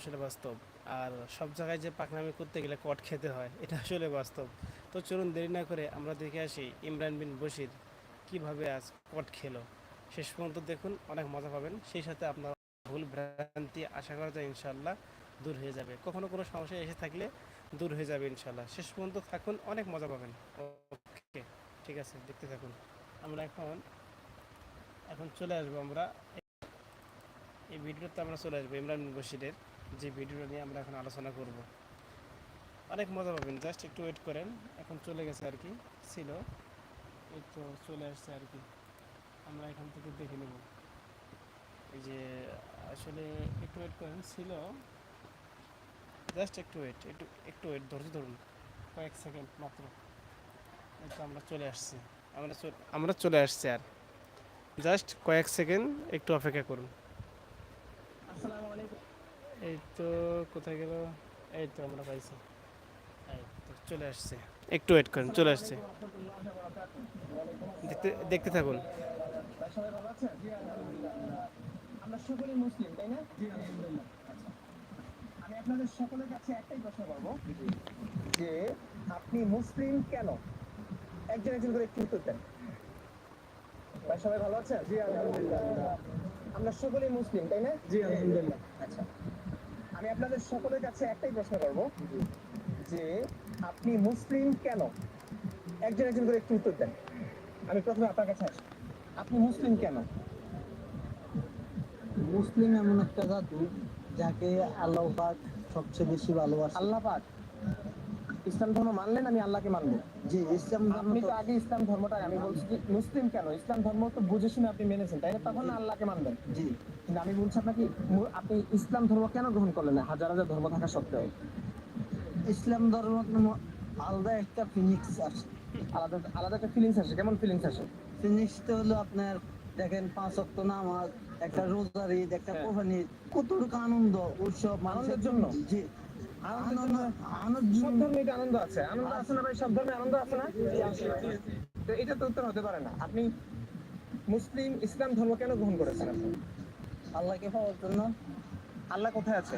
আসলে বাস্তব। আর সব জায়গায় যে পাকনামি করতে গেলে কট খেতে হয়, এটা আসলে বাস্তব। তো চলুন দেরি না করে আমরা দেখে আসি ইমরান বিন বশির কীভাবে আজ কট খেলো। শেষ পর্যন্ত দেখুন, অনেক মজা পাবেন। সেই সাথে আপনার ভুল ভ্রান্তি আশা করা যায় ইনশাল্লাহ দূর হয়ে যাবে। কখনো কোনো সমস্যা এসে থাকলে দূর হয়ে যাবে ইনশাল্লাহ শেষ পর্যন্ত থাকুন, অনেক মজা পাবেন। ওকে, ঠিক আছে, দেখতে থাকুন। আমরা এখন এখন চলে আসব আমরা এই ভিডিওতে আমরা চলে আসব ইমরান বশিরের যে ভিডিওটা নিয়ে আমরা এখন আলোচনা করব। অনেক মজা পাবেন, জাস্ট একটু ওয়েট করেন। এখন চলে গেছে আর কি, ছিল। এই তো চলে আসছে আর কি। আমরা এখান থেকে দেখে নেব। এই যে, আসলে একটু ওয়েট করেন, ছিল। জাস্ট একটু ওয়েট একটু একটু ওয়েট ধৈর্য ধরুন। কয়েক সেকেন্ড মাত্র। এই তো আমরা চলে আসছি। আমরা আমরা চলে আসছি আর। জাস্ট কয়েক সেকেন্ড একটু অপেক্ষা করুন। এই তো কোথায় গেল? এই তো আমরা পাইছি। চলে আসছে। একটু ওয়েট করেন, চলে আসছে। দেখতে দেখতে থাকুন? আমরা সকলেই মুসলিম, তাই না। আমি আপনাদের সকলের কাছে একটাই যে, আপনি মুসলিম কেন? একজন একজন করে একটু উত্তর দেন? ভাই সবাই ভালো আছেন? জি আলহামদুলিল্লাহ। আমরা সকলেই মুসলিম তাই না? জি আলহামদুলিল্লাহ। আচ্ছা। আমি আপনাদের সকলের কাছে একটাই প্রশ্ন করব যে আপনি মুসলিম কেন? একজন একজন করে একটু উত্তর দেন। আমি প্রথমে আপনার কাছে আসি। আপনি মুসলিম কেন? মুসলিম এমন একটা জাতি যাকে আল্লাহ পাক সবচেয়ে বেশি ভালোবাসে। আল্লাহ পাক। ইসলাম ধর্ম মানলেন আমি আল্লাহকে মানবো। যে ইসলাম ধর্ম তো আগে ইসলাম ধর্মটা আমি বলছি কি মুসলিম কেন? ইসলাম ধর্ম তো বুঝে শুনে আপনি মেনেছেন তাই না? তখন আল্লাহকে মানবেন। জি। কিন্তু আমি বলছি আপনাকে আপনি ইসলাম ধর্ম কেন গ্রহণ করলেন না? হাজার হাজার ধর্ম থাকা সত্ত্বেও। ইসলাম ধর্ম আলাদা একটা ফিনিক্স আছে। আলাদা আলাদা একটা ফিলিংস আসে কেমন ফিলিংস আসে? ফিনিক্স তো হলো আপনার দেখেন পাঁচ অক্ট নামাজ একটা রোজার ঈদ একটা হ্যাঁ। কোরবানি কতটুকু আনন্দ উৎসব মানুষের জন্য? জি। সব ধর্মে এটা আনন্দ আছে আনন্দ আছে না ভাই সব ধর্মে আনন্দ আছে না তো এটা তো উত্তর হতে পারে না আপনি মুসলিম ইসলাম ধর্ম কেন গ্রহণ করেছেন আপনি আল্লাহকে পাওয়ার জন্য আল্লাহ কোথায় আছে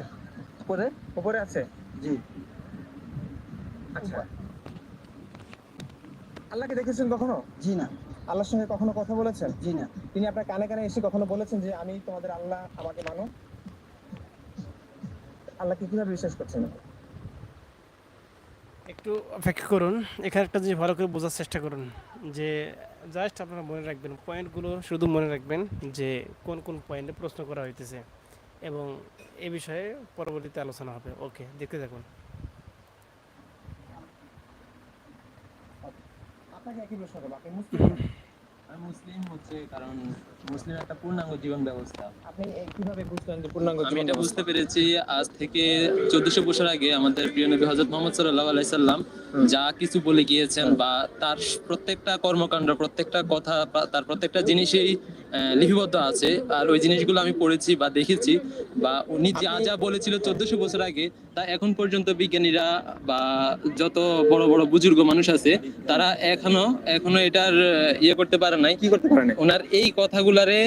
করে উপরে আছে জি আচ্ছা আল্লাহকে দেখেছেন কখনো জি না আল্লাহর সঙ্গে কখনো কথা বলেছেন? জি না। তিনি আপনার কানে কানে এসে কখনো বলেছেন যে আমি তোমাদের আল্লাহ আমাকে মানো? আল্লাহকে কীভাবে বিশ্বাস করছেন? একটু অপেক্ষা করুন। এখানে একটা জিনিস ভালো করে বোঝার চেষ্টা করুন যে জাস্ট আপনারা মনে রাখবেন পয়েন্টগুলো শুধু মনে রাখবেন যে কোন কোন পয়েন্টে প্রশ্ন করা হইতেছে এবং এ বিষয়ে পরবর্তীতে আলোচনা হবে। ওকে দেখতে থাকুন। আপনাকে একই প্রশ্ন করব আপনি মুসলিম মুসলিম হচ্ছে কারণ মুসলিম একটা পূর্ণাঙ্গ জীবন ব্যবস্থা আপনি এ কীভাবে বুঝলেন যে পূর্ণাঙ্গ আমি এটা বুঝতে পেরেছি আজ থেকে চোদ্দশো বছর আগে আমাদের প্রিয় নবী হজরত মোহাম্মদ সাল্লাহ আলাইসাল্লাম যা কিছু বলে গিয়েছেন বা তার প্রত্যেকটা কর্মকাণ্ড প্রত্যেকটা কথা তার প্রত্যেকটা জিনিসেই লিপিবদ্ধ আছে। আর ওই জিনিসগুলো আমি পড়েছি বা দেখেছি বা উনি যা যা বলেছিল চোদ্দশো বছর আগে তা এখন পর্যন্ত বিজ্ঞানীরা বা যত বড় বড় বুজুর্গ মানুষ আছে তারা এখনও এখনও এটার ইয়ে করতে পারে নাই। কি করতে পারেন ওনার এই কথাগুলারে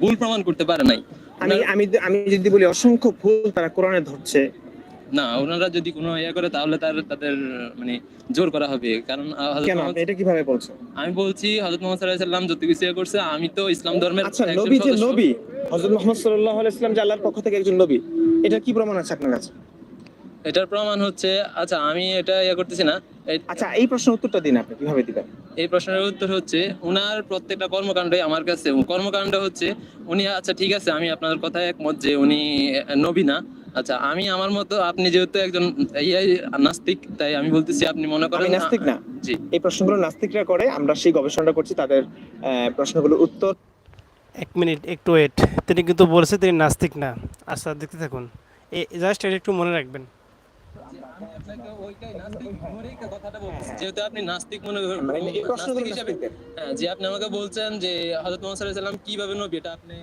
ভুল প্রমাণ করতে পারে নাই। আমি আমি আমি যদি বলি অসংখ্য ভুল তারা কোরআনে ধরছে। না ওনারা যদি কোনো ইয়ে করে তাহলে তার তাদের মানে জোর করা হবে। কারণ কেন? এটা কীভাবে বলছেন? আমি বলছি হজরত মোহাম্মদ সাল্লাহ সাল্লাম যত কিছু ইয়ে করছে আমি তো ইসলাম ধর্মের আচ্ছা নবী যে নবী হযরত মুহাম্মদ সাল্লাল্লাহু আলাইহি সাল্লাম যে আল্লাহর পক্ষ থেকে একজন নবী এটা কি প্রমাণ আছে আপনার কাছে? এটার প্রমাণ হচ্ছে আচ্ছা আমি এটা ইয়ে করতেছি না আচ্ছা এই প্রশ্নের উত্তরটা দিন আপনি কীভাবে দিবেন? এই প্রশ্নের উত্তর হচ্ছে উনার প্রত্যেকটা কর্মকাণ্ডই আমার কাছে কর্মকাণ্ড হচ্ছে উনি আচ্ছা ঠিক আছে আমি আপনার কথায় একমত যে উনি নবী না আচ্ছা আমি আমার মতো আপনি যেহেতু একজন ইয়াই নাস্তিক তাই আমি বলতেছি আপনি মনে করেন নাস্তিক না। জি। এই প্রশ্নগুলো নাস্তিকরা করে আমরা সেই গবেষণাটা করছি তাদের প্রশ্নগুলোর উত্তর। এক মিনিট একটু ওয়েট তিনি কিন্তু বলেছে তিনি নাস্তিক না। আচ্ছা দেখতে থাকুন। এই জাস্ট এটা একটু মনে রাখবেন। আমি আপনাকে ওইটাই নাস্তিক ধরেই কথাটা বলতেছি। যেহেতু আপনি নাস্তিক মনে করেন মানে এই প্রশ্নগুলো নাস্তিক হিসেবে নাস্তিকদের। হ্যাঁ, যে আপনি আমাকে বলছেন যে হযরত মুহাম্মদ সাল্লাল্লাহু সাল্লাম কীভাবে নবী এটা আপনি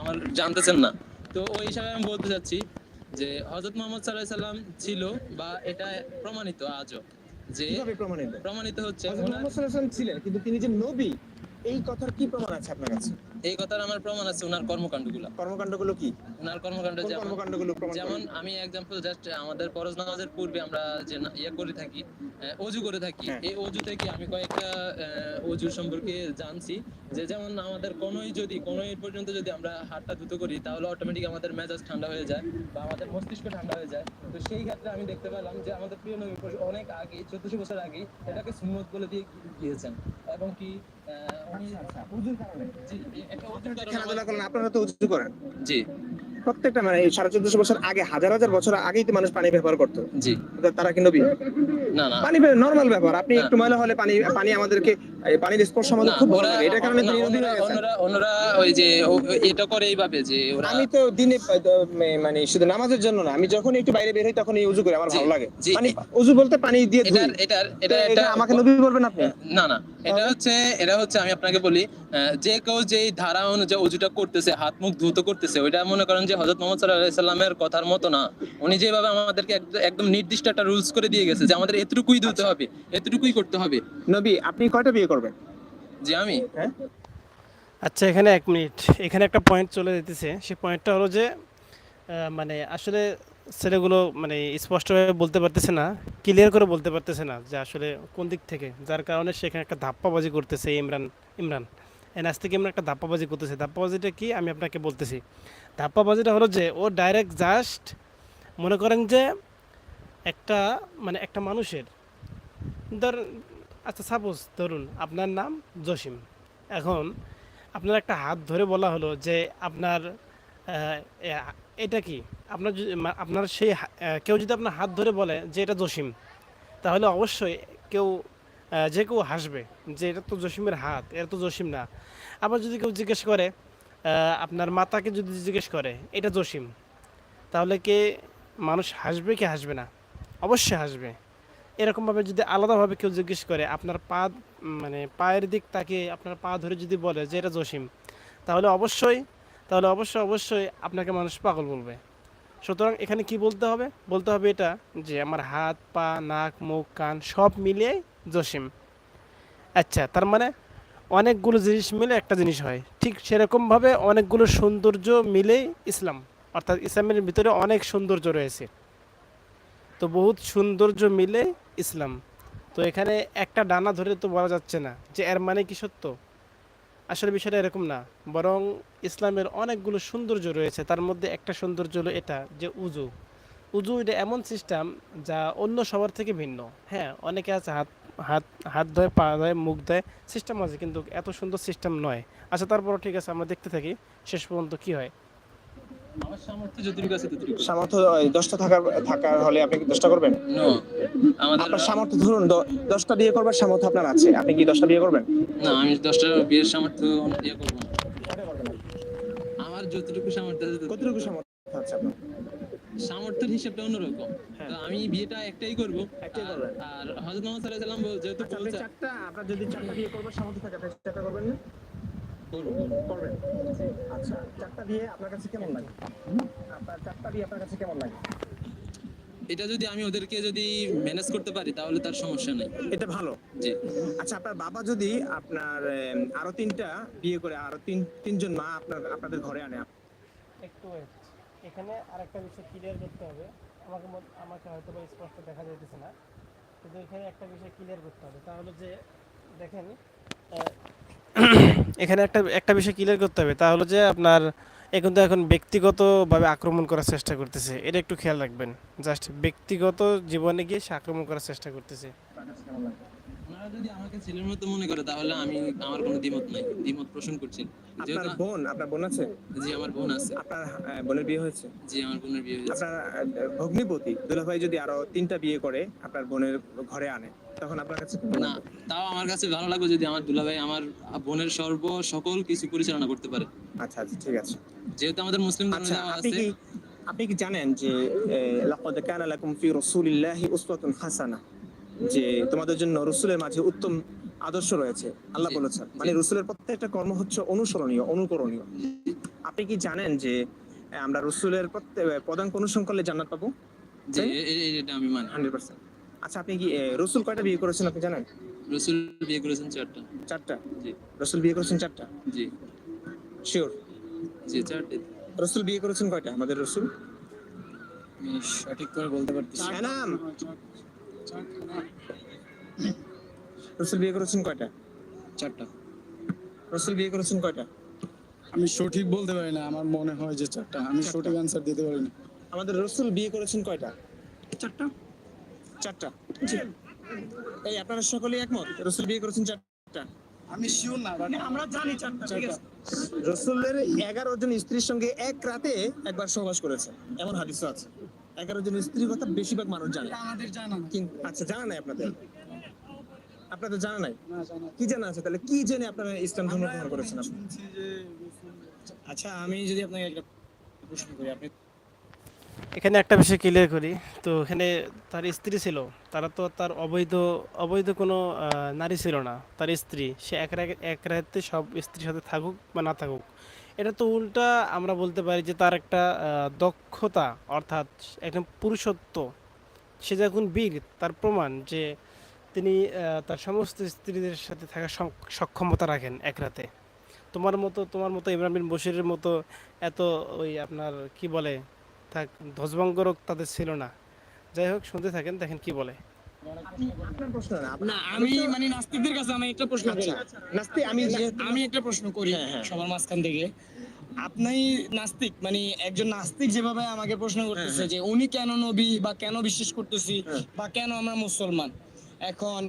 আমার জানতেছেন না। তো ওই হিসাবে আমি বলতে চাচ্ছি যে হযরত মুহাম্মদ আলাইহি সাল্লাম ছিল বা এটা প্রমাণিত আজও যে প্রমাণিত? প্রমাণিত হচ্ছে মুহাম্মদ সাল্লাম ছিলেন কিন্তু তিনি যে নবী এই কথার কি প্রমাণ আছে আপনার কাছে? এই কথার আমার প্রমাণ আছে ওনার কর্মকাণ্ডগুলো। কর্মকাণ্ডগুলো কি? ওনার কর্মকাণ্ড যেমন কর্মকাণ্ডগুলো যেমন আমি এক্সাম্পল জাস্ট আমাদের ফরজ নামাজের পূর্বে আমরা যে ইয়ে করে থাকি অজু করে থাকি হ্যাঁ। এই অজু থেকে আমি কয়েকটা অজু সম্পর্কে জানছি। যে যেমন আমাদের কোনোই যদি কোনোই পর্যন্ত যদি আমরা হাতটা দ্রুত করি তাহলে অটোমেটিক আমাদের মেজাজ ঠান্ডা হয়ে যায় বা আমাদের মস্তিষ্ক ঠান্ডা হয়ে যায়। তো সেই ক্ষেত্রে আমি দেখতে পেলাম যে আমাদের প্রিয় নবী পরি- অনেক আগে চোদ্দশো বছর আগে এটাকে সুন্নত বলে দিয়ে গিয়েছেন। এবং কি আমার- করেন আপনারা তো উজু করেন। জি। প্রত্যেকটা মানে সাড়ে চোদ্দশো বছর আগে হাজার হাজার বছর আগেই তো মানুষ পানি ব্যবহার করতো। জি। তারা কি নবী? না না। পানি নর্মাল ব্যাপার আপনি একটু ময়লা হলে পানি পানি আমাদেরকে এই পানির স্পর্শ আমাদের খুব ভালো লাগে। এটার কারণে তিনি নবী হয়ে গেছেন অন্যরা- ওই যে এটা করে এইভাবে যে ওরা আমি তো দিনে মানে শুধু নামাজের জন্য না আমি যখন একটু বাইরে বের হই তখন এই উজু করি আমার ভালো লাগে। পানি উজু বলতে পানি দিয়ে ধুই। এটা এটা এটা আমাকে নবী বলবেন আপনি? না না এটা হচ্ছে এটা হচ্ছে আমি আপনাকে বলি যে কেউ যেই ধারা অনুযায়ী অজুটা করতেছে হাত মুখ ধুত করতেছে ওইটা মনে করেন যে হজরত মোহাম্মদ সাল্লাহ সাল্লামের কথার মতো না। উনি যেভাবে আমাদেরকে একদম নির্দিষ্ট একটা রুলস করে দিয়ে গেছে যে আমাদের এতটুকুই ধুতে হবে এতটুকুই করতে হবে। নবী আপনি কয়টা বিয়ে করবেন? যে আমি। হ্যাঁ? আচ্ছা এখানে এক মিনিট। এখানে একটা পয়েন্ট চলে যেতেছে। সেই পয়েন্টটা হলো যে মানে আসলে ছেলেগুলো মানে স্পষ্টভাবে বলতে পারতেছে না ক্লিয়ার করে বলতে পারতেছে না যে আসলে কোন দিক থেকে। যার কারণে সেখানে একটা ধাপ্পাবাজি করতেছে ইমরান ইমরান। এনআস থেকে ইমরান একটা ধাপ্পাবাজি করতেছে। ধাপ্পাবাজিটা কি? আমি আপনাকে বলতেছি। ধাপ্পাবাজিটা হলো যে ও ডাইরেক্ট জাস্ট মনে করেন যে একটা মানে একটা মানুষের ধর আচ্ছা সাপোজ ধরুন আপনার নাম জসিম। এখন আপনার একটা হাত ধরে বলা হলো যে আপনার এটা কি? আপনার আপনার সেই কেউ যদি আপনার হাত ধরে বলে যে এটা জসিম, তাহলে অবশ্যই কেউ যে কেউ হাসবে যে এটা তো জসিমের হাত, এটা তো জসিম না। আবার যদি কেউ জিজ্ঞেস করে আপনার মাতাকে যদি জিজ্ঞেস করে, এটা জসিম, তাহলে কে, মানুষ হাসবে কি হাসবে না? অবশ্যই হাসবে। এরকমভাবে যদি আলাদাভাবে কেউ জিজ্ঞেস করে, আপনার পা মানে পায়ের দিক তাকে আপনার পা ধরে যদি বলে যে এটা জসিম, তাহলে অবশ্যই তাহলে অবশ্যই অবশ্যই আপনাকে মানুষ পাগল বলবে। সুতরাং এখানে কি বলতে হবে? বলতে হবে এটা যে আমার হাত, পা, নাক, মুখ, কান সব মিলিয়ে জসিম। আচ্ছা তার মানে অনেকগুলো জিনিস মিলে একটা জিনিস হয়। ঠিক সেরকমভাবে অনেকগুলো সৌন্দর্য মিলেই ইসলাম। অর্থাৎ ইসলামের ভিতরে অনেক সৌন্দর্য রয়েছে। তো বহুত সৌন্দর্য মিলে ইসলাম। তো এখানে একটা ডানা ধরে তো বলা যাচ্ছে না যে এর মানে কি সত্য? আসলে বিষয়টা এরকম না। বরং ইসলামের অনেকগুলো সৌন্দর্য রয়েছে। তার মধ্যে একটা সৌন্দর্য হলো এটা যে উজু। উজু এটা এমন সিস্টেম যা অন্য সবার থেকে ভিন্ন। হ্যাঁ অনেকে আছে হাত হাত হাত ধোয়, পা ধোয়, মুখ ধোয়, সিস্টেম আছে কিন্তু এত সুন্দর সিস্টেম নয়। আচ্ছা তারপরও ঠিক আছে, আমরা দেখতে থাকি। শেষ পর্যন্ত কী হয়? সামর্থ্য যতটুকু আছে ততটুকু। সামর্থ্য দশটা থাকার থাকার হলে আপনি কি দশটা করবেন? আপনার সামর্থ্য ধরুন দশটা বিয়ে করবার সামর্থ্য আপনার আছে। আপনি কি দশটা বিয়ে করবেন? না আমি দশটা বিয়ের সামর্থ্য ইয়ে করব না। আমার যতটুকু সামর্থ্য আছে কতটুকু সামর্থ্য আছে আপনার? সামর্থ্যের হিসাবটা অন্যরকম। হ্যাঁ। তো আমি বিয়েটা একটাই করব। একটাই আর- করবেন। আর হযরত মুহাম্মদ সাল্লাল্লাহু আলাইহি ওয়াসাল্লাম যেহেতু আচ্ছা, চারটা আপনার যদি চারটা বিয়ে করবার সামর্থ্য থাকে আপনি চারটা করবেন না। করবেন। আচ্ছা চারটা বিয়ে আপনার কাছে কেমন লাগে? আপনার চারটা বিয়ে আপনার কাছে কেমন লাগে? এটা যদি আমি ওদেরকে যদি ম্যানেজ করতে পারি তাহলে তার সমস্যা নাই। এটা ভালো। জি। আচ্ছা আপনার বাবা যদি আপনার আরও তিনটা বিয়ে করে আরও তিন তিনজন মা আপনার আপনাদের ঘরে আনে একটু। এখানে আরেকটা বিষয় ক্লিয়ার করতে হবে। আমাকে মত- আমাকে হয়তো বা স্পষ্ট দেখা যাইতেছে না। কিন্তু এখানে একটা বিষয় ক্লিয়ার করতে হবে। তাহলে যে দেখেন এখানে একটা একটা বিষয় ক্লিয়ার করতে হবে। তা হলো যে আপনার এখন তো এখন ব্যক্তিগতভাবে আক্রমণ করার চেষ্টা করতেছে। এটা একটু খেয়াল রাখবেন। জাস্ট ব্যক্তিগত জীবনে গিয়ে সে আক্রমণ করার চেষ্টা করতেছে। আপনার কাছে কেমন লাগে ওনারা যদি আমাকে ছেলের মতো মনে করে তাহলে আমি আমার কোনো দ্বিমত নাই দ্বিমত পোষণ করছি। আপনার যেহেতু বোন আপনার বোন আছে? জি আমার বোন আছে। আপনার বোনের বিয়ে হয়েছে? জি আমার বোনের বিয়ে হয়েছে। আপনার ভগ্নিপতি দুলাভাই যদি আরও তিনটা বিয়ে করে আপনার বোনের ঘরে আনে তখন আপনার কাছে না তাও আমার কাছে ভালো লাগবে যদি আমার দুলাভাই আমার বোনের সর্ব সকল কিছু পরিচালনা করতে পারে। আচ্ছা আচ্ছা ঠিক আছে। যেহেতু আমাদের মুসলিম ধর্মে আচ্ছা আপনি আছে। কি আপনি কি জানেন যে লাকাদ কানা লাকুম ফি রাসূলিল্লাহি উসওয়াতুন হাসানা? যে তোমাদের জন্য রসুলের মাঝে উত্তম আদর্শ রয়েছে। আল্লাহ বলেছেন মানে রসুলের প্রত্যেকটা কর্ম হচ্ছে অনুসরণীয় অনুকরণীয়। আপনি কি জানেন যে আমরা রসুলের প্রত্যেক পদাঙ্ক অনুসরণ করলে জান্নাত পাবো? আমি মানি। Hundred percent. আচ্ছা আপনি কি রসুল কয়টা বিয়ে করেছেন আপনি জানেন? রসুল বিয়ে করেছেন চারটা। চারটা? জি। রসুল বিয়ে করেছেন চারটা? জি। শিওর জি চারটে। রসুল বিয়ে করেছেন কয়টা? আমাদের রসুল? সঠিক করে বলতে পারতেছি রসুল বিয়ে করেছেন কয়টা? চারটা। রসুল বিয়ে করেছেন কয়টা? আমি সঠিক বলতে পারি না আমার মনে হয় যে চারটা। আমি সঠিক অ্যান্সার দিতে পারি না। আমাদের রসুল বিয়ে করেছেন কয়টা? চারটা। চারটা। এই আপনারা সকলেই একমত? রসুল বিয়ে করেছেন চারটা? আমি শিওর না বাট আমরা জানি চারটা ঠিক আছে। রসুলের এগারো জন স্ত্রীর সঙ্গে এক রাতে একবার সহবাস করেছে। এমন হাদিসও আছে। এগারো জন স্ত্রীর কথা বেশিরভাগ মানুষ জানে। আমাদের জানা আচ্ছা জানা নাই আপনাদের? আপনাদের জানা নাই? না জানা কি জানা আছে? তাহলে কি জেনে আপনারা ইসলাম ধর্ম গ্রহণ করেছেন আপনি? শুনছি যে আচ্ছা আমি যদি আপনাকে একটা প্রশ্ন করি আপনি এখানে একটা বিষয় ক্লিয়ার করি। তো এখানে তার স্ত্রী ছিল। তারা তো তার অবৈধ অবৈধ কোনো নারী ছিল না। তার স্ত্রী সে এক এক রাতে সব স্ত্রীর সাথে থাকুক বা না থাকুক। এটা তো উল্টা আমরা বলতে পারি যে তার একটা দক্ষতা, অর্থাৎ একটা পুরুষত্ব। সে যখন বীর, তার প্রমাণ যে তিনি তার সমস্ত স্ত্রীদের সাথে সম- সক্ষমতা রাখেন এক রাতে। তোমার মতো তোমার মতো ইমরান বিন বশিরের মতো এত ওই আপনার কি বলে, থাক, ধ্বজভঙ্গ রোগ তাদের ছিল না। যাই হোক, শুনতে থাকেন, দেখেন কি বলে। না আমি মানে নাস্তিকদের কাছে আমি একটা প্রশ্ন করি নাস্তি আমি আমি একটা প্রশ্ন করি হ্যাঁ, হ্যাঁ। সবার মাঝখান থেকে আপনি নাস্তিক মানে একজন নাস্তিক যেভাবে আমাকে প্রশ্ন করতেছে যে উনি কেন নবী বা কেন বিশ্বাস করতেছি হ্যাঁ। বা কেন আমরা মুসলমান এখন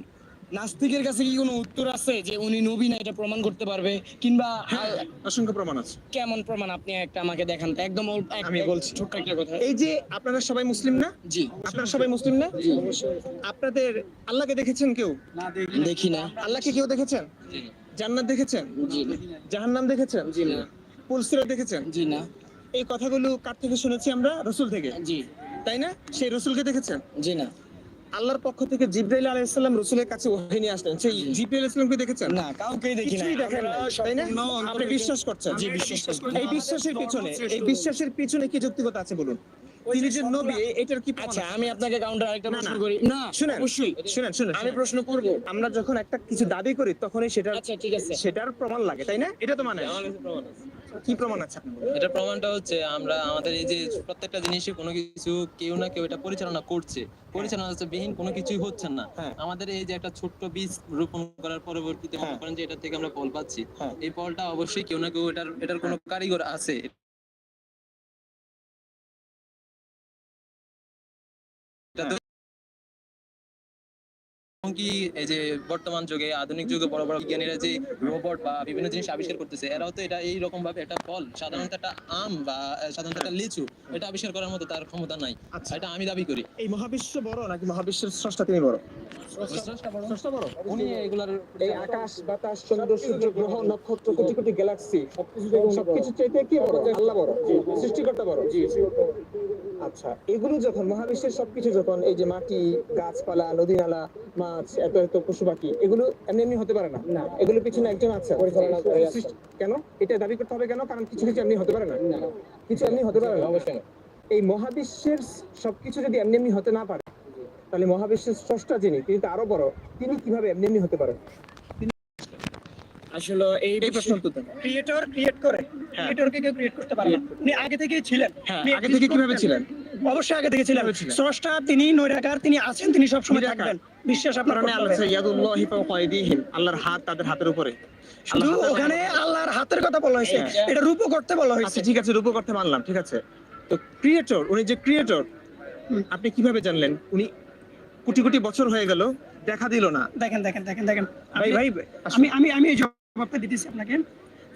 নাস্তিকের কাছে কি কোনো উত্তর আছে যে উনি নবী না এটা প্রমাণ করতে পারবে? কিংবা হ্যাঁ, অসংখ্য প্রমাণ আছে। কেমন প্রমাণ? আপনি একটা আমাকে দেখান। তো একদম আমি বলছি। ছোট্ট একটা কথা। এই যে আপনারা সবাই মুসলিম না? জি। আপনারা সবাই মুসলিম না? জি। আপনাদের আল্লাহকে দেখেছেন কেউ? না দেখি না। আল্লাহকে কেউ দেখেছেন? জি। জান্নাত দেখেছেন? জি। না জাহান্নাম দেখেছেন? জি না। পুলসিরা দেখেছেন? জি না। এই কথাগুলো কার থেকে শুনেছি আমরা? রসুল থেকে। জি। তাই না? সেই রসুলকে দেখেছেন? জি না। আল্লাহর পক্ষ থেকে জিব্রাইল আলাইহিস সালাম রসুলের কাছে ওহী নিয়ে আসলেন। সেই জিব্রাইল আলাইহিস সালামকে দেখেছেন? না কাউকেই দেখি না। কিছুই দেখেন না, তাই না? আপনি বিশ্বাস করছেন। জি বিশ্বাস করছেন এই বিশ্বাসের পিছনে এই বিশ্বাসের পিছনে কি যৌক্তিকতা আছে বলুন? তিনি যে নবী এটার কি আচ্ছা আমি আপনাকে কাউন্টার আরেকটা প্রশ্ন করি। না শুনেন অবশ্যই। শুনেন শুনেন আমি প্রশ্ন করব। আমরা যখন একটা কিছু দাবি করি তখনই সেটার আচ্ছা ঠিক আছে। সেটার প্রমাণ লাগে তাই না? এটা তো মানে কি প্রমাণ আছে এটা প্রমাণটা হচ্ছে আমরা আমাদের এই যে প্রত্যেকটা জিনিসে কোনো কিছু কেউ না কেউ এটা পরিচালনা করছে। পরিচালনা হচ্ছে বিহীন কোনো কিছুই হচ্ছে না। হ্যাঁ। আমাদের এই যে একটা ছোট্ট বীজ রোপণ করার পরবর্তীতে মনে হ্যাঁ। করেন যে এটা থেকে আমরা ফল পাচ্ছি। হ্যাঁ। এই ফলটা অবশ্যই কেউ না কেউ এটার এটার কোনো কারিগর আছে। এমনকি এই যে বর্তমান যুগে আধুনিক যুগে বড় বড় বিজ্ঞানীরা যে রোবট বা বিভিন্ন জিনিস আবিষ্কার করতেছে এরাও তো এটা এই রকম ভাবে একটা ফল সাধারণত একটা আম বা সাধারণত একটা লিচু এটা আবিষ্কার করার মতো তার ক্ষমতা নাই। আচ্ছা। এটা আমি দাবি করি। এই মহাবিশ্ব বড় নাকি মহাবিশ্বের স্রষ্টা তিনি বড়? বড়। উনি এগুলার এই আকাশ বাতাস চন্দ্র সূর্য গ্রহ নক্ষত্র কোটি কোটি গ্যালাক্সি সবকিছু চাইতে কি বড়? আল্লাহ বড়। সৃষ্টিকর্তা বড়। আচ্ছা এগুলো যখন মহাবিশ্বের সবকিছু যখন এই যে মাটি গাছপালা নদী নালা মাছ এত এত পশু পাখি এগুলো এমনি এমনি হতে পারে না? এগুলোর পিছনে একজন আছে পরিচালনা কেন? এটা দাবি করতে হবে কেন? কারণ কিছু কিছু এমনি হতে পারে না। কিছু এমনি হতে পারে না। অবশ্যই এই মহাবিশ্বের সবকিছু যদি এমনি এমনি হতে না পারে তাহলে মহাবিশ্বের স্রষ্টা যিনি তিনি তো আরও বড় তিনি কীভাবে এমনি এমনি হতে পারেন? আসলে এই প্রশ্ন দেন। ক্রিয়েটর ক্রিয়েট করে ক্রিয়েটরকে কেউ ক্রিয়েট করতে পারে না। উনি আগে থেকেই ছিলেন। হ্যাঁ আগে থেকে কীভাবে ছিলেন? অবশ্যই আগে থেকে ছিলেন। স্রষ্টা তিনি নৈরাকার তিনি আছেন তিনি সব সময় থাকবেন। বিশ্বাস আপনার আল্লাহর হাত তাদের হাতের উপরে। শুধু ওখানে আল্লাহর হাতের কথা বলা হয়েছে। হ্যাঁ। এটা রূপও করতে বলা আচ্ছা হয়েছে ঠিক আছে রূপ করতে মানলাম ঠিক আছে। তো ক্রিয়েটর উনি যে ক্রিয়েটর আপনি কীভাবে জানলেন? উনি কোটি কোটি বছর হয়ে গেল দেখা দিল না। দেখেন দেখেন দেখেন দেখেন। ভাই ভাই আমি আমি আমি এই জবাবটা দিতেছি আপনাকে।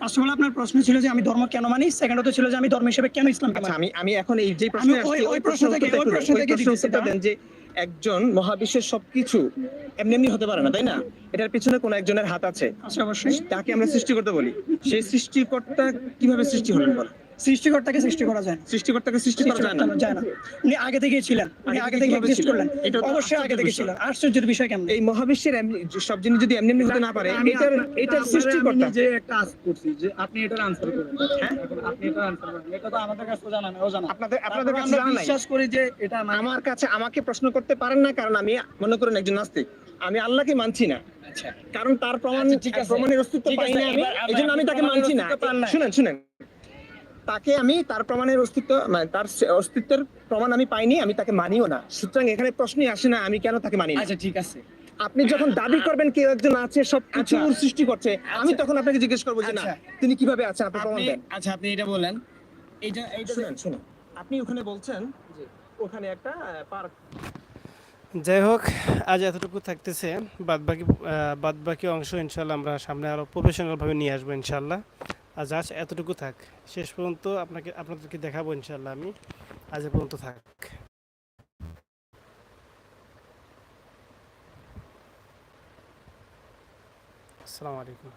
ফার্স্ট অফ অল আপনার প্রশ্ন ছিল যে আমি ধর্ম কেন মানি? সেকেন্ড হতে ছিল যে আমি ধর্ম হিসেবে কেন ইসলামকে আচ্ছা আমি আমি এখন এই যে প্রশ্ন ওই- প্রশ্ন থেকে- ওই প্রশ্ন থেকে দেন যে একজন মহাবিশ্বের সবকিছু এমনি এমনি হতে পারে না তাই না? এটার পিছনে কোন একজনের হাত আছে। আচ্ছা অবশ্যই। তাকে আমরা সৃষ্টি করতে বলি। সেই সৃষ্টিকর্তা কীভাবে সৃষ্টি হলেন বল সৃষ্টিকর্তাকে সৃষ্টি করা যায় সৃষ্টিকর্তাকে সৃষ্টি করা যায় না। যায় না। উনি আগে থেকেই ছিলেন। উনি আগে থেকে এক্সিস্ট করলেন। অবশ্যই আগে থেকে ছিলেন আশ্চর্যের বিষয় কেমন? এই মহাবিশ্বের সব জিনিস যদি এমনি এমনি হতে না পারে আমি এটার এটার সৃষ্টিকর্তা যে একটা আজ করছি যে আপনি এটার আনসার করেন হ্যাঁ? আপনি আনসার করেন এটা তো আমাদের কাছে জানা নেই অজানা আপনাদের আপনাদের কাছে জানা নাই। বিশ্বাস করি যে এটা আমার কাছে আমাকে প্রশ্ন করতে পারেন না কারণ আমি মনে করেন একজন নাস্তিক। আমি আল্লাহকে মানছি না। আচ্ছা। কারণ তার প্রমাণ আচ্ছা, ঠিক প্রমাণের অস্তিত্ব পাই না আমি। এবার এই জন্য আমি তাকে মানছি না। শুনেন শুনেন। তাকে আমি তার প্রমাণের অস্তিত্ব মানে তার অস্তিত্বের প্রমাণ আমি পাইনি আমি তাকে মানিও না। সুতরাং এখানে প্রশ্নই আসে না আমি কেন তাকে মানি আচ্ছা ঠিক আছে। আপনি যখন দাবি করবেন কেউ একজন আছে সব কিছু আচ্ছা। সৃষ্টি করছে আমি তখন আপনাকে জিজ্ঞেস করব যে না আচ্ছা। তিনি কীভাবে আছেন আপনি প্রমাণ দেন। আচ্ছা আপনি এটা বলেন। এইটা এইটা শুনেন শুনেন। আপনি ওখানে বলছেন যে ওখানে একটা পার্ক। যাই হোক আজ এতটুকু থাকতেছে। বাদবাকি বাদবাকি অংশ ইনশাল্লাহ আমরা সামনে আরও প্রফেশনালভাবে নিয়ে আসব ইনশাল্লাহ। আজ আজ এতটুকু থাক। শেষ পর্যন্ত আপনাকে, আপনাদেরকে দেখাবো ইনশাল্লাহ আমি। আজ পর্যন্ত থাক। আসসালামু আলাইকুম।